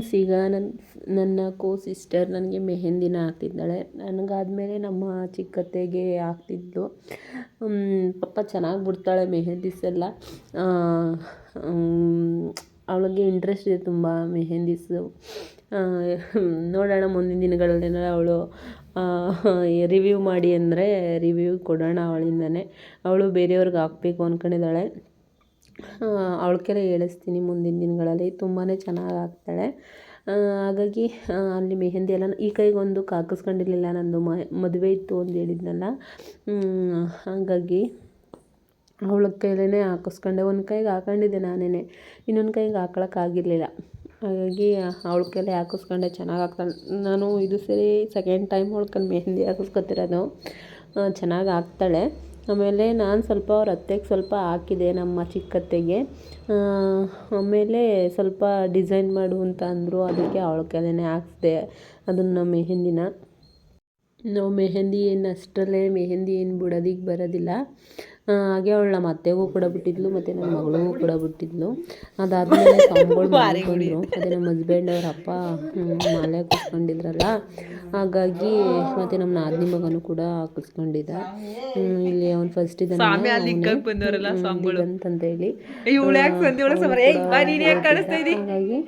Friends ಈಗ ನನ್ನ ನನ್ನ ಕೋ ಸಿಸ್ಟರ್ ನನಗೆ ಮೆಹೆಂದಿನ ಹಾಕ್ತಿದ್ದಾಳೆ. ನನಗಾದಮೇಲೆ ನಮ್ಮ ಚಿಕ್ಕತ್ತೆಗೆ ಹಾಕ್ತಿದ್ಲು. ಪಪ್ಪ ಚೆನ್ನಾಗಿ ಬಿಡ್ತಾಳೆ ಮೆಹಂದಿಸ್ ಎಲ್ಲ. ಅವಳಿಗೆ ಇಂಟ್ರೆಸ್ಟ್ ಇದೆ ತುಂಬ ಮೆಹಂದಿಸು. ನೋಡೋಣ ಮುಂದಿನ ದಿನಗಳಲ್ಲೇನಾರ ಅವಳು ರಿವ್ಯೂ ಮಾಡಿ ಅಂದರೆ ರಿವ್ಯೂ ಕೊಡೋಣ ಅವಳಿಂದನೇ. ಅವಳು ಬೇರೆಯವ್ರಿಗೆ ಹಾಕ್ಬೇಕು ಅಂದ್ಕೊಂಡಿದ್ದಾಳೆ ಅವಳ ಕೈಲೇ ಹೇಳಿಸ್ತೀನಿ ಮುಂದಿನ ದಿನಗಳಲ್ಲಿ. ತುಂಬಾ ಚೆನ್ನಾಗಿ ಹಾಕ್ತಾಳೆ ಹಾಗಾಗಿ ಅಲ್ಲಿ ಮೆಹೆಂದಿ ಎಲ್ಲ ಈ ಕೈಗೊಂದು ಹಾಕಿಸ್ಕೊಂಡಿರ್ಲಿಲ್ಲ ನಂದು ಮದುವೆ ಇತ್ತು ಅಂತ ಹೇಳಿದ್ನಲ್ಲ. ಹಾಗಾಗಿ ಅವಳ ಕೈಲೇ ಹಾಕಿಸ್ಕೊಂಡೆ. ಒಂದು ಕೈಗೆ ಹಾಕೊಂಡಿದ್ದೆ ನಾನೇ ಇನ್ನೊಂದು ಕೈಗೆ ಹಾಕೊಳಕ್ಕಾಗಿರಲಿಲ್ಲ ಹಾಗಾಗಿ ಅವಳ ಕೈಲೇ ಹಾಕಿಸ್ಕೊಂಡೆ. ಚೆನ್ನಾಗಿ ಹಾಕ್ತಾಳೆ ನಾನು ಇದು ಸರಿ ಸೆಕೆಂಡ್ ಟೈಮ್ ಅವ್ಳ ಕೈಲಿ ಮೆಹಂದಿ ಹಾಕಿಸ್ಕೊತಿರೋದು. ಚೆನ್ನಾಗಿ ಹಾಕ್ತಾಳೆ ಆಮೇಲೆ ನಾನು ಸ್ವಲ್ಪ ಅವ್ರ ಅತ್ತೆಗೆ ಸ್ವಲ್ಪ ಹಾಕಿದೆ ನಮ್ಮ ಚಿಕ್ಕತ್ತೆಗೆ. ಆಮೇಲೆ ಸ್ವಲ್ಪ ಡಿಸೈನ್ ಮಾಡು ಅಂತ ಅಂದರು. ಅದಕ್ಕೆ ಅವಳ ಕೈಲೇ ಹಾಕ್ಸ್ದೆ ಅದನ್ನು ಮೆಹೆಂದಿನ. ನಾವು ಮೆಹೆಂದಿ ಏನು ಅಷ್ಟರಲ್ಲೇ ಮೆಹೆಂದಿ ಏನು ಬಿಡೋದಿಕ್ಕೆ ಬರೋದಿಲ್ಲ. ಹಾಗೆ ಅವಳು ನಮ್ಮ ಅತ್ತೆಗೂ ಕೂಡ ಬಿಟ್ಟಿದ್ಲು ಮತ್ತು ನಮ್ಮ ಮಗಳಿಗೂ ಕೂಡ ಬಿಟ್ಟಿದ್ಲು. ಅದಾದಮೇಲೆ ಸ್ವಾಮಿಗಳು ಮಾಡ್ಕೊಂಡ್ರು ಅದೇ ನಮ್ಮ ಹಸ್ಬೆಂಡ್ ಅವ್ರ ಅಪ್ಪ ಮಾಲೆ ಕೂತ್ಕೊಂಡಿದ್ರಲ್ಲ ಹಾಗಾಗಿ ಮತ್ತು ನಮ್ಮ ನಾದಿನಿ ಮಗನೂ ಕೂಡ ಕೂತ್ಕೊಂಡಿದ್ದ ಇಲ್ಲಿ ಅವ್ನು ಫಸ್ಟ್ ಇದ್ದಾನೆ ಅಂತಂದೇಳಿ ಹಾಗಾಗಿ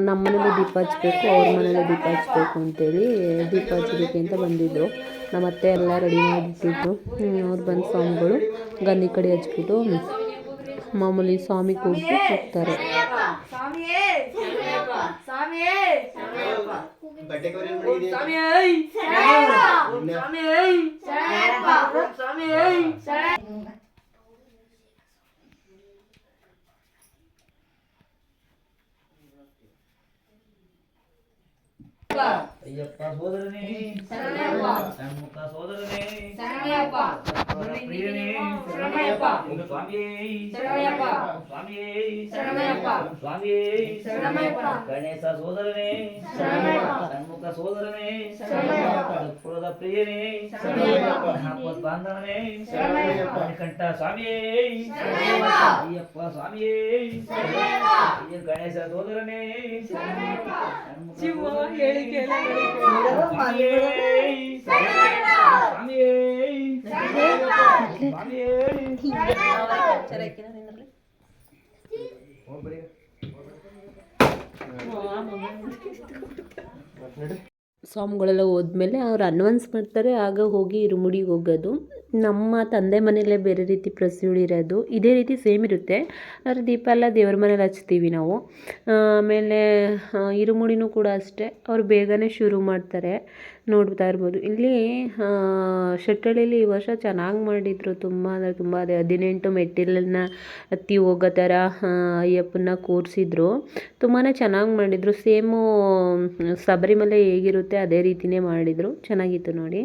ನಮ್ಮ ಮನೇಲಿ ದೀಪ ಹಚ್ಬೇಕು ಅವ್ರ ಮನೇಲಿ ದೀಪ ಹಚ್ಬೇಕು ಅಂತೇಳಿ ದೀಪ ಹಚ್ಚೋದಕ್ಕೆ ಅಂತ ಬಂದಿದ್ದರು ನಮ್ಮ ಅತ್ತೆ ಎಲ್ಲ ರೆಡಿ ಮಾಡಿಬಿಟ್ಟಿದ್ರು ಅವ್ರು ಬಂದು ಸ್ವಾಮಿಗಳು ಗಂಧಿ ಕಡೆ ಹಚ್ಬಿಟ್ಟು ಮಾಮೂಲಿ ಸ್ವಾಮಿ ಕೂಡಿಸಿ ಹೋಗ್ತಾರೆ ಅಯ್ಯಪ್ಪ ಸೋದರನೇ ಷಣ್ಮುಖ ಸೋದರನೇ ಪ್ರಿಯನೇ ಸ್ವಾಮಿಯೇ ಸ್ವಾಮಿಯೇ ಸ್ವಾಮಿಯೇ ಗಣೇಶ ಸೋದರನೇ ಷಣ್ಮುಖ ಸೋದರನೇ ಪುರದ ಪ್ರಿಯನೇ ಮಹಾಪತ್ ಬಾಂಧವನೇ ಮಣಿಕಂಠ ಸ್ವಾಮಿಯೇ ಅಯ್ಯಪ್ಪ ಸ್ವಾಮಿಯೇ ಅಯ್ಯ ಗಣೇಶ ಸೋದರನೇ ಸ್ವಾಮಿಯೇ ಹೇಳಿ ಕೇಳ ಸ್ವಾಮಿಗಳೆಲ್ಲ ಹೋದ್ಮೇಲೆ ಅವ್ರು ಅನ್ವನ್ಸ್ ಮಾಡ್ತಾರೆ, ಆಗ ಹೋಗಿ ಇರುಮುಡಿಗೆ ಹೋಗೋದು. ನಮ್ಮ ತಂದೆ ಮನೆಯಲ್ಲೇ ಬೇರೆ ರೀತಿ ಪ್ರೊಸೀಡ್ ಇರೋದು. ಇದೇ ರೀತಿ ಸೇಮ್ ಇರುತ್ತೆ. ಆದರೆ ದೀಪ ಎಲ್ಲ ದೇವ್ರ ಮನೇಲಿ ಹಚ್ತೀವಿ ನಾವು. ಆಮೇಲೆ ಇರುಮುಡಿನೂ ಕೂಡ ಅಷ್ಟೇ. ಅವ್ರು ಬೇಗನೆ ಶುರು ಮಾಡ್ತಾರೆ. ನೋಡ್ತಾ ಇರ್ಬೋದು. ಇಲ್ಲಿ ಶೆಟ್ಟಳ್ಳಿಲಿ ಈ ವರ್ಷ ಚೆನ್ನಾಗಿ ಮಾಡಿದರು. ತುಂಬ ಅಂದರೆ ತುಂಬ ಅದೇ ಹದಿನೆಂಟು ಮೆಟ್ಟಿಲನ್ನು ಹತ್ತಿ ಹೋಗೋ ಥರ ಅಯ್ಯಪ್ಪನ ಕೂರಿಸಿದ್ರು. ತುಂಬಾ ಚೆನ್ನಾಗಿ ಮಾಡಿದರು. ಸೇಮು ಶಬರಿಮಲೆ ಹೇಗಿರುತ್ತೆ ಅದೇ ರೀತಿಯೇ ಮಾಡಿದರು. ಚೆನ್ನಾಗಿತ್ತು ನೋಡಿ.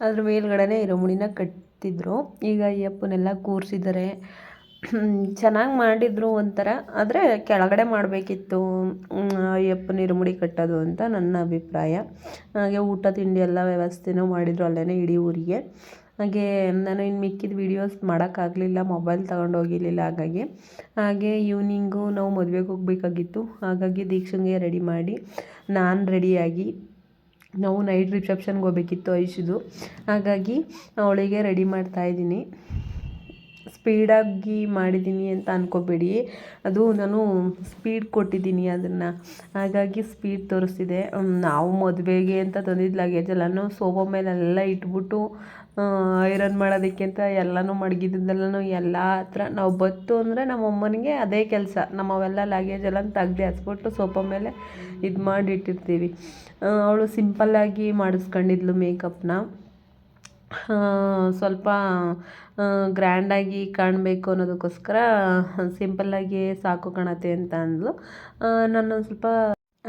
ಅದ್ರ ಮೇಲ್ಗಡೆನೇ ಇರುಮುಡಿನ ಕಟ್ತಿದ್ರು ಈಗ ಅಯ್ಯಪ್ಪನೆಲ್ಲ ಕೂರಿಸಿದ್ದಾರೆ ಚೆನ್ನಾಗಿ ಮಾಡಿದರು ಒಂಥರ. ಆದರೆ ಕೆಳಗಡೆ ಮಾಡಬೇಕಿತ್ತು. ಅಯ್ಯಪ್ಪನ ಇರುಮುಡಿ ಕಟ್ಟೋದು ಅಂತ ನನ್ನ ಅಭಿಪ್ರಾಯ. ಹಾಗೆ ಊಟ, ತಿಂಡಿ ಎಲ್ಲ ವ್ಯವಸ್ಥೆನೂ ಮಾಡಿದರು ಅಲ್ಲೇ ಇಡೀ ಊರಿಗೆ. ಹಾಗೆ ನಾನು ಇನ್ನು ಮಿಕ್ಕಿದ ವೀಡಿಯೋಸ್ ಮಾಡೋಕ್ಕಾಗಲಿಲ್ಲ ಮೊಬೈಲ್ ತಗೊಂಡು ಹೋಗಿರಲಿಲ್ಲ ಹಾಗಾಗಿ. ಹಾಗೆ ಈವ್ನಿಂಗು ನಾವು ಮದುವೆಗೆ ಹೋಗಬೇಕಾಗಿತ್ತು. ಹಾಗಾಗಿ ದೀಕ್ಷಂಗೆ ರೆಡಿ ಮಾಡಿ. ನಾನು ರೆಡಿಯಾಗಿ ನಾವು ನೈಟ್ ರಿಸೆಪ್ಷನ್ಗೆ ಹೋಗ್ಬೇಕಿತ್ತು ಐಶುದು. ಹಾಗಾಗಿ ಅವಳಿಗೆ ರೆಡಿ ಮಾಡ್ತಾಯಿದ್ದೀನಿ ಸ್ಪೀಡಾಗಿ ಮಾಡಿದ್ದೀನಿ ಅಂತ ಅಂದ್ಕೋಬೇಡಿ ಅದು ನಾನು ಸ್ಪೀಡ್ ಕೊಟ್ಟಿದ್ದೀನಿ ಅದನ್ನು. ಹಾಗಾಗಿ ಸ್ಪೀಡ್ ತೋರಿಸ್ತಿದೆ. ನಾವು ಮದುವೆಗೆ ಅಂತ ತಂದಿದ್ದು ಲಗೇಜ್ ಎಲ್ಲನೂ ಸೋಫಾ ಮೇಲೆಲ್ಲ ಇಟ್ಬಿಟ್ಟು ಐರನ್ ಮಾಡೋದಕ್ಕಿಂತ ಎಲ್ಲನೂ ಮಡಗಿದ್ದೆಲ್ಲನೂ ಎಲ್ಲ ಹತ್ರ ನಾವು ಬತ್ತು ಅಂದರೆ ನಮ್ಮ ಅಮ್ಮನಿಗೆ ಅದೇ ಕೆಲಸ. ನಮ್ಮವೆಲ್ಲ ಲಗೇಜ್ ಎಲ್ಲ ತೆಗ್ದು ಹಚ್ಬಿಟ್ಟು ಸೋಪ ಮೇಲೆ ಇದು ಮಾಡಿಟ್ಟಿರ್ತೀವಿ. ಅವಳು ಸಿಂಪಲ್ಲಾಗಿ ಮಾಡಿಸ್ಕೊಂಡಿದ್ಲು ಮೇಕಪ್ನ ಸ್ವಲ್ಪ ಗ್ರ್ಯಾಂಡಾಗಿ ಕಾಣಬೇಕು ಅನ್ನೋದಕ್ಕೋಸ್ಕರ ಸಿಂಪಲ್ಲಾಗಿ ಸಾಕು ಕಾಣತ್ತೆ ಅಂತ ಅಂದಳು ನಾನು ಸ್ವಲ್ಪ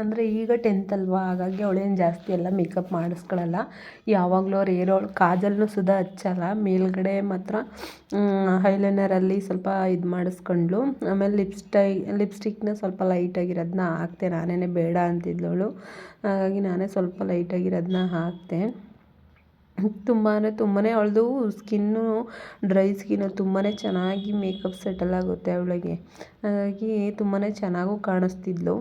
ಅಂದರೆ ಈಗ ಟೆಂತ್ ಅಲ್ವಾ? ಹಾಗಾಗಿ ಅವಳೇನು ಜಾಸ್ತಿ ಎಲ್ಲ ಮೇಕಪ್ ಮಾಡಿಸ್ಕೊಳಲ್ಲ. ಯಾವಾಗಲೂ ಅವ್ರು ಏರೋ ಕಾಜಲ್ನು ಸುಧಾ ಹಚ್ಚಲ್ಲ. ಮೇಲ್ಗಡೆ ಮಾತ್ರ ಹೈಲೈನರಲ್ಲಿ ಸ್ವಲ್ಪ ಇದು ಮಾಡಿಸ್ಕೊಂಡ್ಳು. ಆಮೇಲೆ ಲಿಪ್ಸ್ಟೈ ಲಿಪ್ಸ್ಟಿಕ್ನ ಸ್ವಲ್ಪ ಲೈಟಾಗಿರೋದನ್ನ ಹಾಕ್ತೆ. ನಾನೇ ಬೇಡ ಅಂತಿದ್ಲು ಅವಳು. ಹಾಗಾಗಿ ನಾನೇ ಸ್ವಲ್ಪ ಲೈಟಾಗಿರೋದನ್ನ ಹಾಕಿದೆ ತುಂಬ ತುಂಬಾ ಅವಳದು ಸ್ಕಿನ್ನು, ಡ್ರೈ ಸ್ಕಿನ್ನು ತುಂಬಾ ಚೆನ್ನಾಗಿ ಮೇಕಪ್ ಸೆಟಲ್ ಆಗುತ್ತೆ ಅವಳಿಗೆ. ಹಾಗಾಗಿ ತುಂಬಾ ಚೆನ್ನಾಗೂ ಕಾಣಿಸ್ತಿದ್ಲು.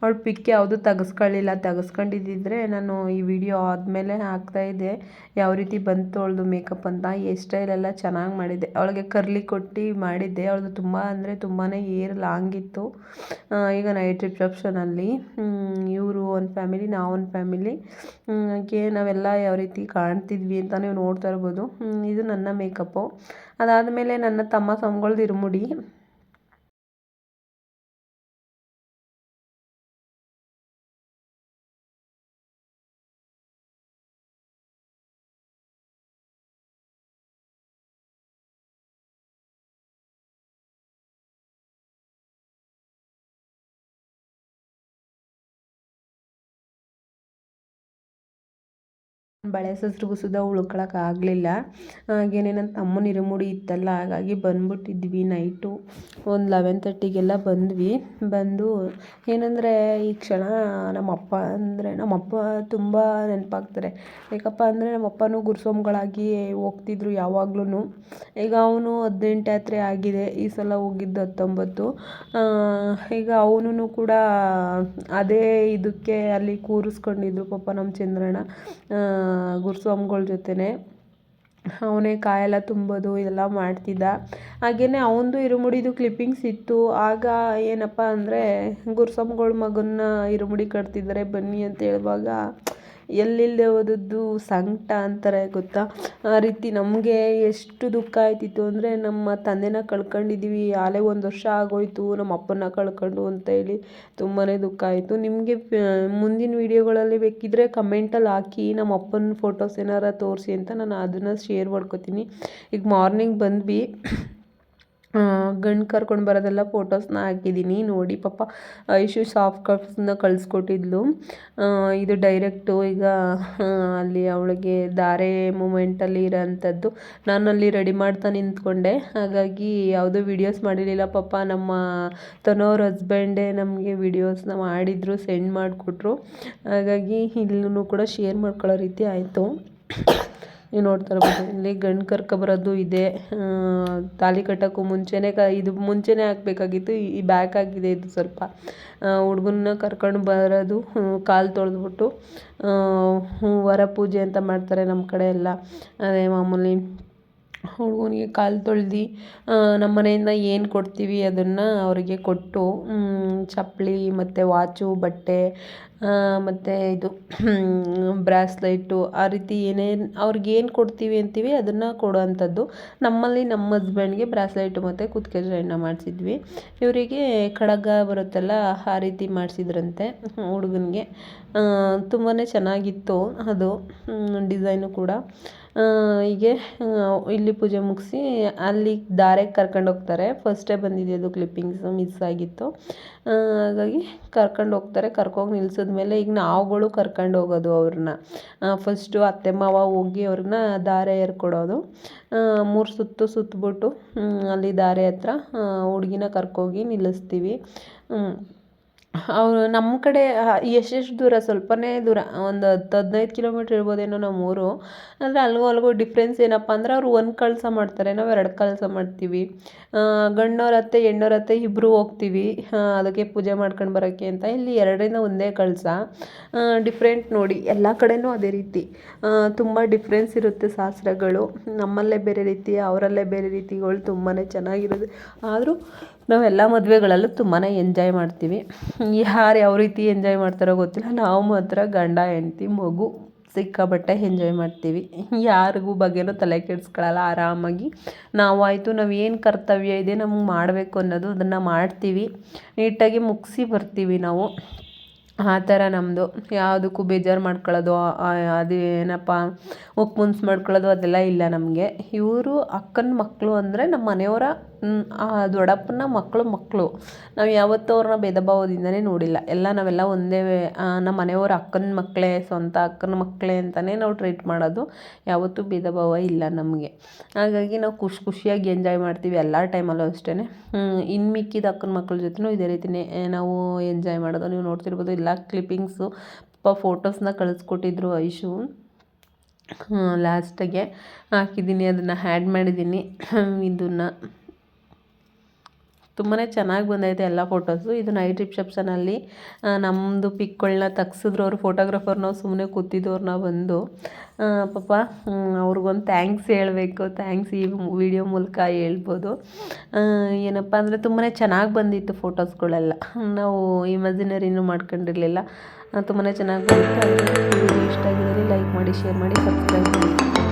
ಅವಳು ಪಿಕ್ ಯಾವುದೂ ತೆಗೆಸ್ಕೊಳ್ಳಿಲ್ಲ. ತೆಗೆಸ್ಕೊಂಡಿದ್ದಿದ್ರೆ ನಾನು ಈ ವಿಡಿಯೋ ಆದಮೇಲೆ ಹಾಕ್ತಾಯಿದ್ದೆ ಯಾವ ರೀತಿ ಬಂತು ಅವಳದು ಮೇಕಪ್ ಅಂತ. ಹೇರ್ ಸ್ಟೈಲೆಲ್ಲ ಚೆನ್ನಾಗಿ ಮಾಡಿದ್ದೆ. ಅವಳಿಗೆ ಕರ್ಲಿ ಕೊಟ್ಟು ಮಾಡಿದ್ದೆ. ಅವಳದು ತುಂಬ ಅಂದರೆ ತುಂಬಾ ಏರ್ ಲಾಂಗ್ ಇತ್ತು. ಈಗ ನೈಟ್ ರಿಸೆಪ್ಷನಲ್ಲಿ ಇವರು ಒಂದು ಫ್ಯಾಮಿಲಿ ನಾವೊಂದು ಫ್ಯಾಮಿಲಿ. ಹಾಗೆ ನಾವೆಲ್ಲ ಯಾವ ರೀತಿ ಕಾಣ್ತಿದ್ವಿ ಅಂತ ನೀವು ನೋಡ್ತಾ ಇರ್ಬೋದು. ಇದು ನನ್ನ ಮೇಕಪ್ಪು ಅದಾದಮೇಲೆ ನನ್ನ ತಮ್ಮ ಸಂಗೊಳ್ದು ಇರುಮುಡಿ. ಬಳೆ ಸಸ್ರಿಗೂ ಸುದ ಉಳ್ಕೊಳಕ್ಕೆ ಆಗಲಿಲ್ಲ. ಹಾಗೇನೆ ನನ್ನ ತಮ್ಮನ ಇರುಮುಡಿ ಇತ್ತಲ್ಲ, ಹಾಗಾಗಿ ಬಂದ್ಬಿಟ್ಟಿದ್ವಿ ನೈಟು. ಒಂದು ಲೆವೆನ್ ತರ್ಟಿಗೆಲ್ಲ ಬಂದ್ವಿ. ಬಂದು ಏನಂದರೆ ಈ ಕ್ಷಣ ನಮ್ಮಪ್ಪ ಅಂದರೆ ನಮ್ಮಪ್ಪ ತುಂಬ ನೆನಪಾಗ್ತಾರೆ. ಯಾಕಪ್ಪ ಅಂದರೆ ನಮ್ಮಪ್ಪನೂ ಗುರುಸ್ವಾಮ್ಗಳಾಗಿ ಹೋಗ್ತಿದ್ರು ಯಾವಾಗ್ಲೂ ಈಗ ಅವನು ಹದಿನೆಂಟು ಯಾತ್ರೆ ಆಗಿದೆ, ಈ ಸಲ ಹೋಗಿದ್ದು ಹತ್ತೊಂಬತ್ತು. ಈಗ ಅವನು ಕೂಡ ಅದೇ ಇದಕ್ಕೆ ಅಲ್ಲಿ ಕೂರಿಸ್ಕೊಂಡಿದ್ರು ಪಾಪ ನಮ್ಮ ಚಂದ್ರಣ್ಣ ಗುರುಸ್ವಾಮಿಗಳ ಜೊತೆನೆ ಅವನೇ ಕಾಯೆಲ್ಲ ತುಂಬೋದು, ಇದೆಲ್ಲ ಮಾಡ್ತಿದ್ದ. ಹಾಗೆಯೇ ಅವನದು ಇರುಮುಡಿದು ಕ್ಲಿಪ್ಪಿಂಗ್ಸ್ ಇತ್ತು. ಆಗ ಏನಪ್ಪ ಅಂದರೆ ಗುರುಸ್ವಾಮಿಗಳ ಮಗನ್ನ ಇರುಮುಡಿ ಕಟ್ತಿದ್ದಾರೆ ಬನ್ನಿ ಅಂತ ಹೇಳುವಾಗ ಎಲ್ಲಿಲ್ಲದೆ ಹೋದದ್ದು ಸಂಕಟ ಅಂತಾರೆ ಗೊತ್ತಾ? ಆ ರೀತಿ ನಮಗೆ ಎಷ್ಟು ದುಃಖ ಆಯ್ತಿತ್ತು ಅಂದರೆ ನಮ್ಮ ತಂದೆನ ಕಳ್ಕೊಂಡಿದ್ದೀವಿ ಆಲೇ ಒಂದು ವರ್ಷ ಆಗೋಯ್ತು, ನಮ್ಮ ಅಪ್ಪನ ಕಳ್ಕೊಂಡು ಅಂತ ಹೇಳಿ ತುಂಬಾ ದುಃಖ ಆಯಿತು. ನಿಮಗೆ ಮುಂದಿನ ವೀಡಿಯೋಗಳಲ್ಲಿ ಬೇಕಿದ್ದರೆ ಕಮೆಂಟಲ್ಲಿ ಹಾಕಿ, ನಮ್ಮ ಅಪ್ಪನ ಫೋಟೋಸ್ ಏನಾರ ತೋರಿಸಿ ಅಂತ ನಾನು ಅದನ್ನು ಶೇರ್ ಮಾಡ್ಕೊತೀನಿ. ಈಗ ಮಾರ್ನಿಂಗ್ ಬಂದ್ವಿ. ಗಂಡು ಕರ್ಕೊಂಡು ಬರೋದೆಲ್ಲ ಫೋಟೋಸ್ನ ಹಾಕಿದ್ದೀನಿ. ನೋಡಿ, ಪಾಪ ಐಶು ಸಾಫ್ಟ್ ಕಾಪ್ಸ್ನ ಕಳಿಸ್ಕೊಟ್ಟಿದ್ಲು. ಇದು ಡೈರೆಕ್ಟು ಈಗ ಅಲ್ಲಿ ಅವಳಿಗೆ ಧಾರೆ ಮೂಮೆಂಟಲ್ಲಿ ಇರೋಂಥದ್ದು. ನಾನು ಅಲ್ಲಿ ರೆಡಿ ಮಾಡ್ತಾ ನಿಂತ್ಕೊಂಡೆ. ಹಾಗಾಗಿ ಯಾವುದೂ ವಿಡಿಯೋಸ್ ಮಾಡಿರಲಿಲ್ಲ. ಪಾಪ, ನಮ್ಮ ತನೋರ ಹಸ್ಬೆಂಡೇ ನಮಗೆ ವೀಡಿಯೋಸ್ನ ಮಾಡಿದರು ಸೆಂಡ್ ಮಾಡಿಕೊಟ್ರು. ಹಾಗಾಗಿ ಇಲ್ಲೂ ಕೂಡ ಶೇರ್ ಮಾಡ್ಕೊಳ್ಳೋ ರೀತಿ ಆಯಿತು. ನೀವು ನೋಡ್ತಾ ಇರ್ಬೋದು ಇಲ್ಲಿ ಗಂಡು ಕರ್ಕೊಬರೋದು ಇದೆ. ತಾಲಿ ಕಟ್ಟೋಕ್ಕೂ ಮುಂಚೆನೇ ಕ, ಇದು ಮುಂಚೆನೇ ಹಾಕ್ಬೇಕಾಗಿತ್ತು, ಈ ಬ್ಯಾಕ್ ಆಗಿದೆ ಇದು ಸ್ವಲ್ಪ. ಹುಡ್ಗನ್ನ ಕರ್ಕೊಂಡು ಬರೋದು ಕಾಲು ತೊಳೆದ್ಬಿಟ್ಟು ವರ ಪೂಜೆ ಅಂತ ಮಾಡ್ತಾರೆ ನಮ್ಮ ಕಡೆ ಎಲ್ಲ. ಅದೇ ಮಾಮೂಲಿ ಹುಡುಗನಿಗೆ ಕಾಲು ತೊಳ್ದು ನಮ್ಮ ಮನೆಯಿಂದ ಏನು ಕೊಡ್ತೀವಿ ಅದನ್ನು ಅವರಿಗೆ ಕೊಟ್ಟು ಚಪ್ಪಲಿ ಮತ್ತು ವಾಚು, ಬಟ್ಟೆ ಮತ್ತು ಇದು ಬ್ರಾಸ್ಲೈಟು, ಆ ರೀತಿ ಏನೇನು ಅವ್ರಿಗೆ ಏನು ಕೊಡ್ತೀವಿ ಅಂತೀವಿ ಅದನ್ನು ಕೊಡುವಂಥದ್ದು ನಮ್ಮಲ್ಲಿ ನಮ್ಮ ಹಸ್ಬೆಂಡ್ಗೆ ಬ್ರಾಸ್ಲೈಟು ಮತ್ತು ಕುತ್ತಿಗೆ ಚೈನ್ನ ಮಾಡಿಸಿದ್ವಿ. ಇವರಿಗೆ ಖಡಗ ಬರುತ್ತಲ್ಲ, ಆ ರೀತಿ ಮಾಡಿಸಿದ್ರಂತೆ ಹುಡುಗನಿಗೆ. ತುಂಬಾ ಚೆನ್ನಾಗಿತ್ತು ಅದು ಡಿಸೈನು ಕೂಡ. ಹೀಗೆ ಇಲ್ಲಿ ಪೂಜೆ ಮುಗಿಸಿ ಅಲ್ಲಿ ಕರ್ಕೊಂಡು ಹೋಗ್ತಾರೆ. ಫಸ್ಟೇ ಬಂದಿದೆ ಅದು ಕ್ಲಿಪ್ಪಿಂಗ್ಸು ಮಿಸ್ ಆಗಿತ್ತು. ಹಾಗಾಗಿ ಕರ್ಕೊಂಡು ಹೋಗ್ತಾರೆ. ಕರ್ಕೋಗಿ ನಿಲ್ಸಿದ್ಮೇಲೆ ಈಗ ನಾವುಗಳು ಕರ್ಕೊಂಡು ಹೋಗೋದು ಅವ್ರನ್ನ. ಫಸ್ಟು ಅತ್ತೆ, ಮಾವ ಹೋಗಿ ಅವ್ರನ್ನ ದಾರೆ ಏರ್ಕೊಡೋದು. ಮೂರು ಸುತ್ತು ಸುತ್ತಿಬಿಟ್ಟು ಅಲ್ಲಿ ದಾರೆ ಹತ್ರ ಹುಡುಗಿನ ಕರ್ಕೋಗಿ ನಿಲ್ಲಿಸ್ತೀವಿ. ಅವರು ನಮ್ಮ ಕಡೆ ಎಷ್ಟೆಷ್ಟು ದೂರ? ಸ್ವಲ್ಪನೇ ದೂರ. ಒಂದು ಹತ್ತು ಹದಿನೈದು ಕಿಲೋಮೀಟ್ರ್ ಇರ್ಬೋದೇನೋ ನಮ್ಮ ಊರು ಅಂದರೆ ಅಲ್ಲಿಗೂ ಅಲ್ಲಿಗೂ ಡಿಫ್ರೆನ್ಸ್ ಏನಪ್ಪ ಅಂದ್ರೆ ಅವರು ಒಂದು ಕಳಸ ಮಾಡ್ತಾರೆ. ನಾವು ಎರಡು ಕಳಸ ಮಾಡ್ತೀವಿ. ಗಂಡವ್ರ ಅತ್ತೆ ಹೆಣ್ಣವ್ರ ಇಬ್ಬರು ಹೋಗ್ತೀವಿ. ಅದಕ್ಕೆ ಪೂಜೆ ಮಾಡ್ಕೊಂಡು ಬರೋಕ್ಕೆ ಅಂತ. ಇಲ್ಲಿ ಎರಡರಿಂದ ಒಂದೇ ಕಳಸ. ಡಿಫ್ರೆಂಟ್ ನೋಡಿ. ಎಲ್ಲ ಕಡೆಯೂ ಅದೇ ರೀತಿ. ತುಂಬ ಡಿಫ್ರೆನ್ಸ್ ಇರುತ್ತೆ ಶಾಸ್ತ್ರಗಳು. ನಮ್ಮಲ್ಲೇ ಬೇರೆ ರೀತಿ, ಅವರಲ್ಲೇ ಬೇರೆ ರೀತಿಗಳು ತುಂಬಾ ಚೆನ್ನಾಗಿರೋದು. ಆದರೂ ನಾವೆಲ್ಲ ಮದುವೆಗಳಲ್ಲೂ ತುಂಬಾ ಎಂಜಾಯ್ ಮಾಡ್ತೀವಿ. ಯಾರು ಯಾವ ರೀತಿ ಎಂಜಾಯ್ ಮಾಡ್ತಾರೋ ಗೊತ್ತಿಲ್ಲ. ನಾವು ಮಾತ್ರ ಗಂಡ, ಹೆಂಡ್ತಿ, ಮಗು ಸಿಕ್ಕಾಪಟ್ಟೆ ಎಂಜಾಯ್ ಮಾಡ್ತೀವಿ. ಯಾರಿಗೂ ಬಗ್ಗೆನೂ ತಲೆ ಕೆಡಿಸ್ಕೊಳ್ಳಲ್ಲ ಆರಾಮಾಗಿ ನಾವಾಯಿತು ನಾವು ಏನು ಕರ್ತವ್ಯ ಇದೆ ನಮ್ಗೆ ಮಾಡಬೇಕು ಅನ್ನೋದು ಅದನ್ನು ಮಾಡ್ತೀವಿ. ನೀಟಾಗಿ ಮುಗಿಸಿ ಬರ್ತೀವಿ ನಾವು. ಆ ಥರ ನಮ್ಮದು ಯಾವುದಕ್ಕೂ ಬೇಜಾರು ಮಾಡ್ಕೊಳ್ಳೋದು ಅದು ಏನಪ್ಪ ಉಪ್ಪು ಮುನ್ಸ್ ಮಾಡ್ಕೊಳ್ಳೋದು ಅದೆಲ್ಲ ಇಲ್ಲ ನಮಗೆ. ಇವರು ಅಕ್ಕನ ಮಕ್ಕಳು ಅಂದರೆ ನಮ್ಮ ಮನೆಯವರ ದೊಡ್ಡಪ್ಪನ ಮಕ್ಕಳು ಮಕ್ಕಳು. ನಾವು ಯಾವತ್ತೂ ಅವ್ರನ್ನ ಭೇದ ಭಾವದಿಂದಲೇ ನೋಡಿಲ್ಲ. ಎಲ್ಲ ನಾವೆಲ್ಲ ಒಂದೇ ನಮ್ಮ ಮನೆಯವ್ರ ಅಕ್ಕನ ಮಕ್ಕಳೇ, ಸ್ವಂತ ಅಕ್ಕನ ಮಕ್ಕಳೇ ಅಂತಲೇ ನಾವು ಟ್ರೀಟ್ ಮಾಡೋದು. ಯಾವತ್ತೂ ಭೇದ ಭಾವ ಇಲ್ಲ ನಮಗೆ. ಹಾಗಾಗಿ ನಾವು ಖುಷಿ ಖುಷಿಯಾಗಿ ಎಂಜಾಯ್ ಮಾಡ್ತೀವಿ ಎಲ್ಲ ಟೈಮಲ್ಲೂ ಅಷ್ಟೇ ಇನ್ನು ಮಿಕ್ಕಿದ ಅಕ್ಕನ ಮಕ್ಕಳ ಜೊತೆನೂ ಇದೇ ರೀತಿಯೇ ನಾವು ಎಂಜಾಯ್ ಮಾಡೋದು. ನೀವು ನೋಡ್ತಿರ್ಬೋದು ಎಲ್ಲ ಕ್ಲಿಪ್ಪಿಂಗ್ಸು ಪಾಪ ಫೋಟೋಸ್ನ ಕಳಿಸ್ಕೊಟ್ಟಿದ್ರು ಐಶು. ಲಾಸ್ಟಿಗೆ ಹಾಕಿದ್ದೀನಿ, ಅದನ್ನು ಹ್ಯಾಡ್ ಮಾಡಿದ್ದೀನಿ. ಇದನ್ನು. ತುಂಬಾ ಚೆನ್ನಾಗಿ ಬಂದೈತೆ ಎಲ್ಲ ಫೋಟೋಸು ಇದು ನೈಟ್ ರಿಸೆಪ್ಷನಲ್ಲಿ ನಮ್ಮದು ಪಿಕ್ಗಳನ್ನ ತೆಗ್ಸಿದ್ರು ಅವರು ಫೋಟೋಗ್ರಾಫರ್ ನಾವು ಸುಮ್ಮನೆ ಕೂತಿದ್ದವ್ರನ್ನ ಬಂದು ಪಾಪ ಅವ್ರಿಗೊಂದು ಥ್ಯಾಂಕ್ಸ್ ಹೇಳಬೇಕು. ಥ್ಯಾಂಕ್ಸ್ ಈ ವಿಡಿಯೋ ಮೂಲಕ ಹೇಳ್ಬೋದು. ಏನಪ್ಪ ಅಂದರೆ ತುಂಬಾ ಚೆನ್ನಾಗಿ ಬಂದಿತ್ತು ಫೋಟೋಸ್ಗಳೆಲ್ಲ ನಾವು ಇಮ್ಯಾಜಿನರಿನೂ ಮಾಡ್ಕೊಂಡಿರಲಿಲ್ಲ. ತುಂಬಾ ಚೆನ್ನಾಗಿ ಬಂದಿತ್ತು ಇಷ್ಟ ಆಗಿದ್ದರೆ ಲೈಕ್ ಮಾಡಿ ಶೇರ್ ಮಾಡಿ ಸಬ್ಸ್ಕ್ರೈಬ್ ಮಾಡಿ.